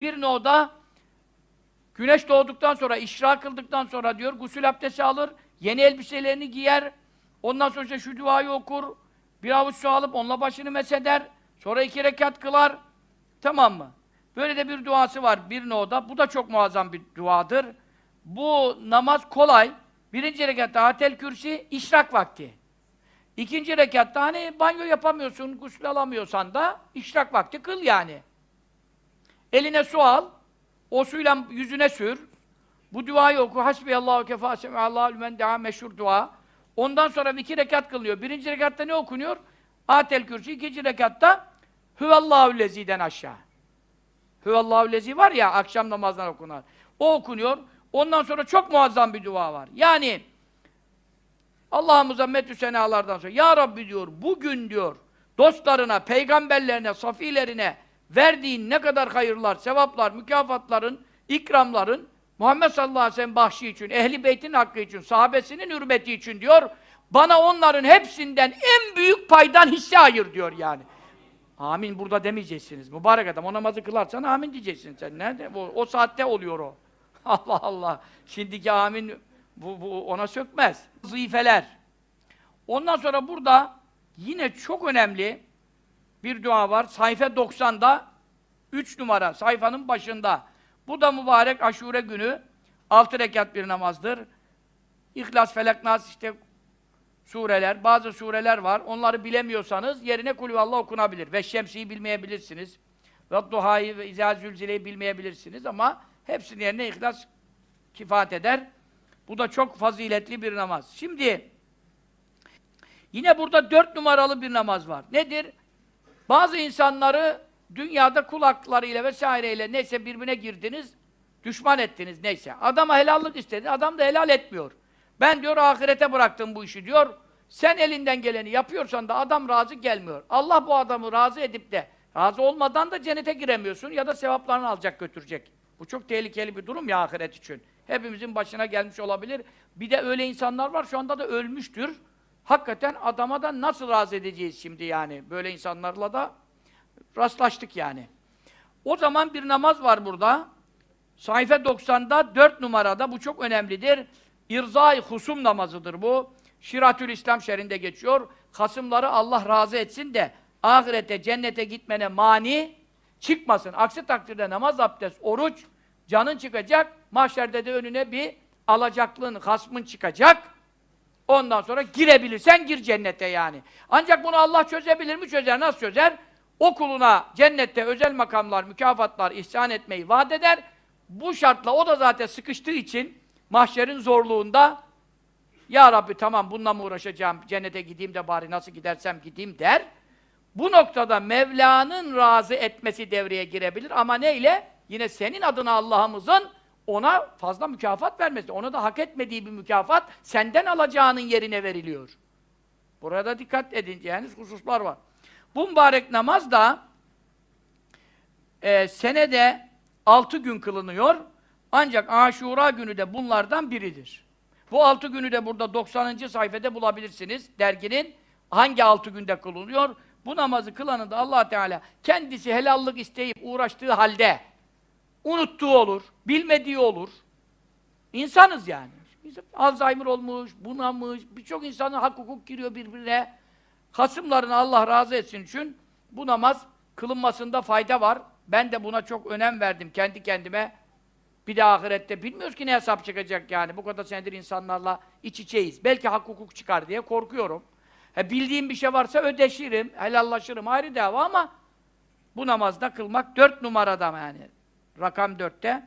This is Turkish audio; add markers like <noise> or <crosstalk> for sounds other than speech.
Bir noda güneş doğduktan sonra, işrak kıldıktan sonra diyor, gusül abdesti alır, yeni elbiselerini giyer, ondan sonra işte şu duayı okur, bir avuç su alıp onunla başını mesheder, sonra iki rekat kılar, tamam mı? Böyle de bir duası var bir noda, bu da çok muazzam bir duadır. Bu namaz kolay, birinci rekatta atel kürsi, işrak vakti. İkinci rekatta hani banyo yapamıyorsun, gusül alamıyorsan da işrak vakti kıl yani. Eline su al, o suyla yüzüne sür. Bu duayı oku. Hasbiyallahu kefa semi'allahu lümen deha meşhur dua. Ondan sonra iki rekat kılıyor. Birinci rekatta ne okunuyor? Atel kürsü. İkinci rekatta Hüvallahu leziden aşağı. Hüvallahu lezi var ya akşam namazdan okunan. O okunuyor. Ondan sonra çok muazzam bir dua var. Yani Allah'ımıza metü senalardan sonra Ya Rabbi diyor bugün diyor dostlarına, peygamberlerine, safilerine verdiğin ne kadar hayırlar, sevaplar, mükafatların, ikramların Muhammed sallallahu aleyhi ve sellem bahşi için, ehli beytin hakkı için, sahabesinin hürmeti için diyor. Bana onların hepsinden en büyük paydan hisse ayır diyor yani. Amin burada demeyeceksiniz. Mübarek adam o namazı kılarsan amin diyeceksin sen. Nerede? O, o saatte oluyor o. <laughs> Allah Allah. Şimdiki amin bu, bu ona sökmez. Zifeler. Ondan sonra burada yine çok önemli bir dua var. Sayfa 90'da 3 numara sayfanın başında. Bu da mübarek aşure günü 6 rekat bir namazdır. İhlas, Felak, Nas işte sureler, bazı sureler var. Onları bilemiyorsanız yerine kulüvallah okunabilir. Ve Şemsi'yi bilmeyebilirsiniz. Ve Duha'yı ve İzâ bilmeyebilirsiniz ama hepsinin yerine İhlas kifat eder. Bu da çok faziletli bir namaz. Şimdi yine burada dört numaralı bir namaz var. Nedir? Bazı insanları dünyada kulaklarıyla vesaireyle neyse birbirine girdiniz, düşman ettiniz neyse. Adama helallik istedi, adam da helal etmiyor. Ben diyor ahirete bıraktım bu işi diyor. Sen elinden geleni yapıyorsan da adam razı gelmiyor. Allah bu adamı razı edip de razı olmadan da cennete giremiyorsun ya da sevaplarını alacak götürecek. Bu çok tehlikeli bir durum ya ahiret için. Hepimizin başına gelmiş olabilir. Bir de öyle insanlar var şu anda da ölmüştür. Hakikaten adama da nasıl razı edeceğiz şimdi yani? Böyle insanlarla da rastlaştık yani. O zaman bir namaz var burada. Sayfa 90'da 4 numarada bu çok önemlidir. İrzai husum namazıdır bu. Şiratül İslam şerinde geçiyor. Hasımları Allah razı etsin de ahirete, cennete gitmene mani çıkmasın. Aksi takdirde namaz, abdest, oruç, canın çıkacak. Mahşerde de önüne bir alacaklığın, hasmın çıkacak. Ondan sonra girebilirsen gir cennete yani. Ancak bunu Allah çözebilir mi? Çözer. Nasıl çözer? O kuluna cennette özel makamlar, mükafatlar ihsan etmeyi vaat eder. Bu şartla o da zaten sıkıştığı için mahşerin zorluğunda Ya Rabbi tamam bununla mı uğraşacağım? Cennete gideyim de bari nasıl gidersem gideyim der. Bu noktada Mevla'nın razı etmesi devreye girebilir ama neyle? Yine senin adına Allah'ımızın ona fazla mükafat vermesi. Ona da hak etmediği bir mükafat senden alacağının yerine veriliyor. Burada dikkat edeceğiniz hususlar var. Bu mübarek namaz da e, senede altı gün kılınıyor. Ancak Aşura günü de bunlardan biridir. Bu altı günü de burada 90. sayfada bulabilirsiniz. Derginin hangi altı günde kılınıyor? Bu namazı kılanı da allah Teala kendisi helallik isteyip uğraştığı halde unuttuğu olur, bilmediği olur. İnsanız yani. Alzheimer olmuş, bunamış, birçok insanın hak hukuk giriyor birbirine. Hasımlarını Allah razı etsin için bu namaz kılınmasında fayda var. Ben de buna çok önem verdim kendi kendime. Bir de ahirette bilmiyoruz ki ne hesap çıkacak yani. Bu kadar senedir insanlarla iç içeyiz. Belki hak hukuk çıkar diye korkuyorum. He, bildiğim bir şey varsa ödeşirim, helallaşırım ayrı dava ama bu namazda kılmak dört numarada yani. Rakam dörtte.